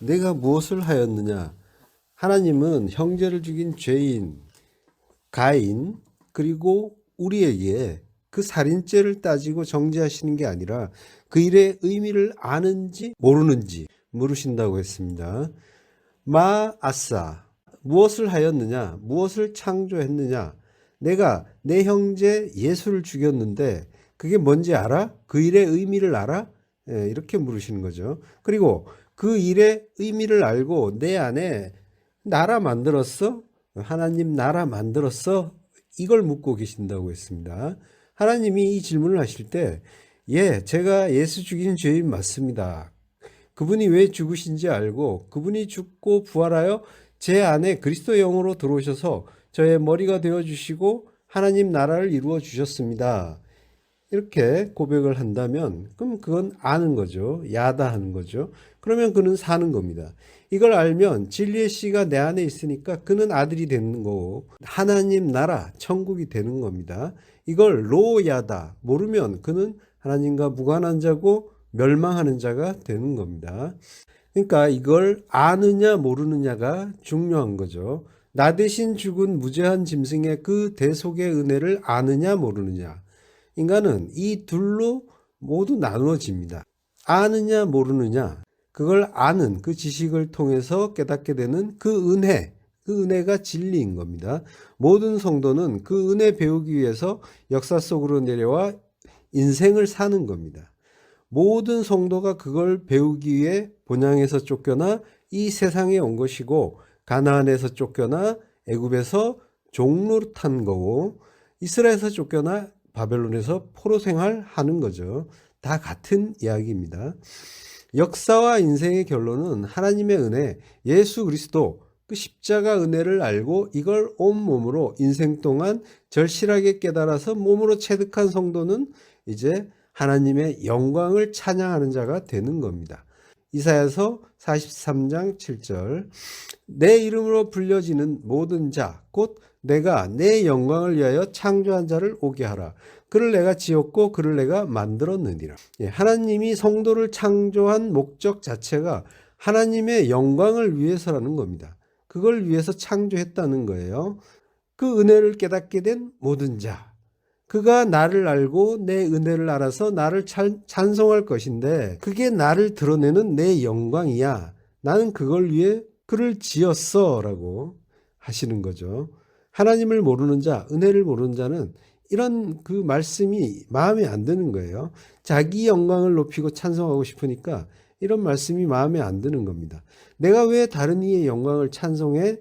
내가 무엇을 하였느냐? 하나님은 형제를 죽인 죄인 가인 그리고 우리에게 그 살인죄를 따지고 정죄하시는 게 아니라 그 일의 의미를 아는지 모르는지 물으신다고 했습니다. 마 아싸 무엇을 하였느냐? 무엇을 창조했느냐? 내가 내 형제 예수를 죽였는데 그게 뭔지 알아? 그 일의 의미를 알아? 예, 이렇게 물으시는 거죠. 그리고 그 일의 의미를 알고 내 안에 나라 만들었어? 하나님 나라 만들었어? 이걸 묻고 계신다고 했습니다. 하나님이 이 질문을 하실 때, 예, 제가 예수 죽인 죄인 맞습니다. 그분이 왜 죽으신지 알고 그분이 죽고 부활하여 제 안에 그리스도 영으로 들어오셔서 저의 머리가 되어 주시고 하나님 나라를 이루어 주셨습니다. 이렇게 고백을 한다면 그럼 그건 아는 거죠. 야다하는 거죠. 그러면 그는 사는 겁니다. 이걸 알면 진리의 씨가 내 안에 있으니까 그는 아들이 되는 거고 하나님 나라 천국이 되는 겁니다. 이걸 로야다 모르면 그는 하나님과 무관한 자고 멸망하는 자가 되는 겁니다. 그러니까 이걸 아느냐 모르느냐가 중요한 거죠. 나 대신 죽은 무죄한 짐승의 그 대속의 은혜를 아느냐 모르느냐. 인간은 이 둘로 모두 나누어집니다. 아느냐 모르느냐. 그걸 아는 그 지식을 통해서 깨닫게 되는 그 은혜, 그 은혜가 진리인 겁니다. 모든 성도는 그 은혜 배우기 위해서 역사 속으로 내려와 인생을 사는 겁니다. 모든 성도가 그걸 배우기 위해 본향에서 쫓겨나 이 세상에 온 것이고 가나안에서 쫓겨나 애굽에서 종로를 탄 거고 이스라엘에서 쫓겨나 바벨론에서 포로 생활하는 거죠. 다 같은 이야기입니다. 역사와 인생의 결론은 하나님의 은혜, 예수 그리스도 그 십자가 은혜를 알고 이걸 온 몸으로 인생 동안 절실하게 깨달아서 몸으로 체득한 성도는 이제 하나님의 영광을 찬양하는 자가 되는 겁니다. 이사야서 43장 7절 내 이름으로 불려지는 모든 자 곧 내가 내 영광을 위하여 창조한 자를 오게 하라. 그를 내가 지었고 그를 내가 만들었느니라. 예, 하나님이 성도를 창조한 목적 자체가 하나님의 영광을 위해서라는 겁니다. 그걸 위해서 창조했다는 거예요. 그 은혜를 깨닫게 된 모든 자. 그가 나를 알고 내 은혜를 알아서 나를 찬, 찬송할 것인데 그게 나를 드러내는 내 영광이야. 나는 그걸 위해 그를 지었어 라고 하시는 거죠. 하나님을 모르는 자, 은혜를 모르는 자는 이런 그 말씀이 마음에 안 드는 거예요. 자기 영광을 높이고 찬송하고 싶으니까 이런 말씀이 마음에 안 드는 겁니다. 내가 왜 다른 이의 영광을 찬송해?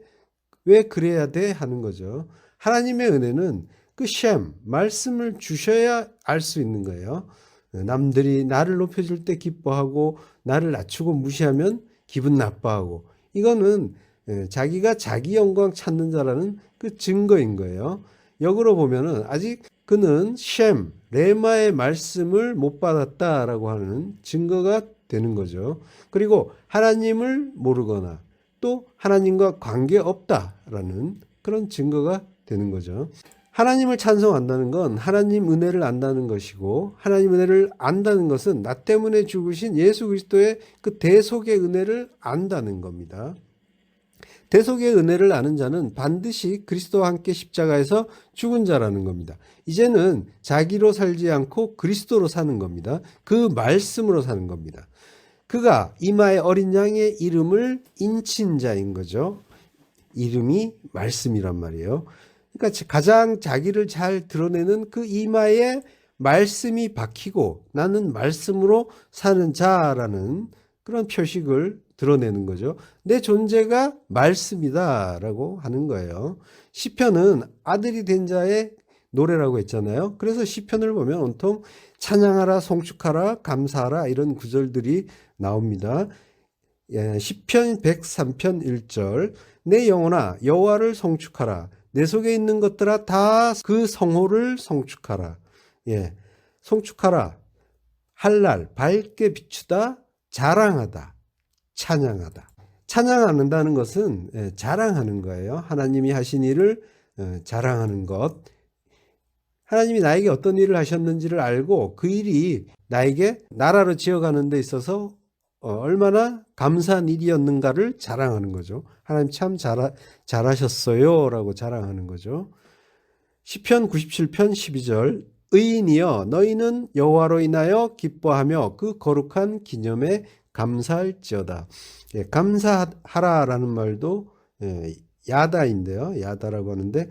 왜 그래야 돼? 하는 거죠. 하나님의 은혜는 그 셈, 말씀을 주셔야 알 수 있는 거예요. 남들이 나를 높여줄 때 기뻐하고 나를 낮추고 무시하면 기분 나빠하고 이거는 예, 자기가 자기 영광 찾는 자라는 그 증거인 거예요. 역으로 보면은 아직 그는 셈, 레마의 말씀을 못 받았다라고 하는 증거가 되는 거죠. 그리고 하나님을 모르거나 또 하나님과 관계 없다라는 그런 증거가 되는 거죠. 하나님을 찬송한다는 건 하나님 은혜를 안다는 것이고 하나님 은혜를 안다는 것은 나 때문에 죽으신 예수 그리스도의 그 대속의 은혜를 안다는 겁니다. 대속의 은혜를 아는 자는 반드시 그리스도와 함께 십자가에서 죽은 자라는 겁니다. 이제는 자기로 살지 않고 그리스도로 사는 겁니다. 그 말씀으로 사는 겁니다. 그가 이마의 어린 양의 이름을 인친 자인 거죠. 이름이 말씀이란 말이에요. 그러니까 가장 자기를 잘 드러내는 그 이마에 말씀이 박히고 나는 말씀으로 사는 자라는 그런 표식을 드러내는 거죠. 내 존재가 말씀이다라고 하는 거예요. 시편은 아들이 된 자의 노래라고 했잖아요. 그래서 시편을 보면 온통 찬양하라, 송축하라, 감사하라 이런 구절들이 나옵니다. 예, 시편 103편 1절 내 영혼아 여호와를 송축하라 내 속에 있는 것들아 다 그 성호를 송축하라. 예. 송축하라. 할날 밝게 비추다 자랑하다. 찬양하다. 찬양한다는 것은 예, 자랑하는 거예요. 하나님이 하신 일을 어, 자랑하는 것. 하나님이 나에게 어떤 일을 하셨는지를 알고 그 일이 나에게 나라로 지어가는 데 있어서 어, 얼마나 감사한 일이었는가를 자랑하는 거죠. 하나님 참 잘, 잘하셨어요. 라고 자랑하는 거죠. 시편 97편 12절 의인이여 너희는 여호와로 인하여 기뻐하며 그 거룩한 기념에 감사할지어다. 예, 감사하라라는 말도 예, 야다인데요. 야다라고 하는데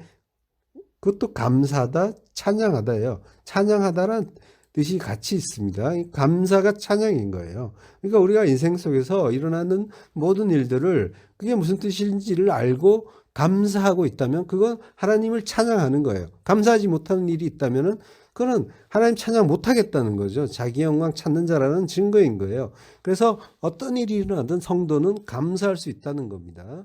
그것도 감사다, 찬양하다예요. 찬양하다란 뜻이 같이 있습니다. 이 감사가 찬양인 거예요. 그러니까 우리가 인생 속에서 일어나는 모든 일들을 그게 무슨 뜻인지를 알고 감사하고 있다면 그건 하나님을 찬양하는 거예요. 감사하지 못하는 일이 있다면은 그거는 하나님 찬양 못하겠다는 거죠. 자기 영광 찾는 자라는 증거인 거예요. 그래서 어떤 일이 일어나든 성도는 감사할 수 있다는 겁니다.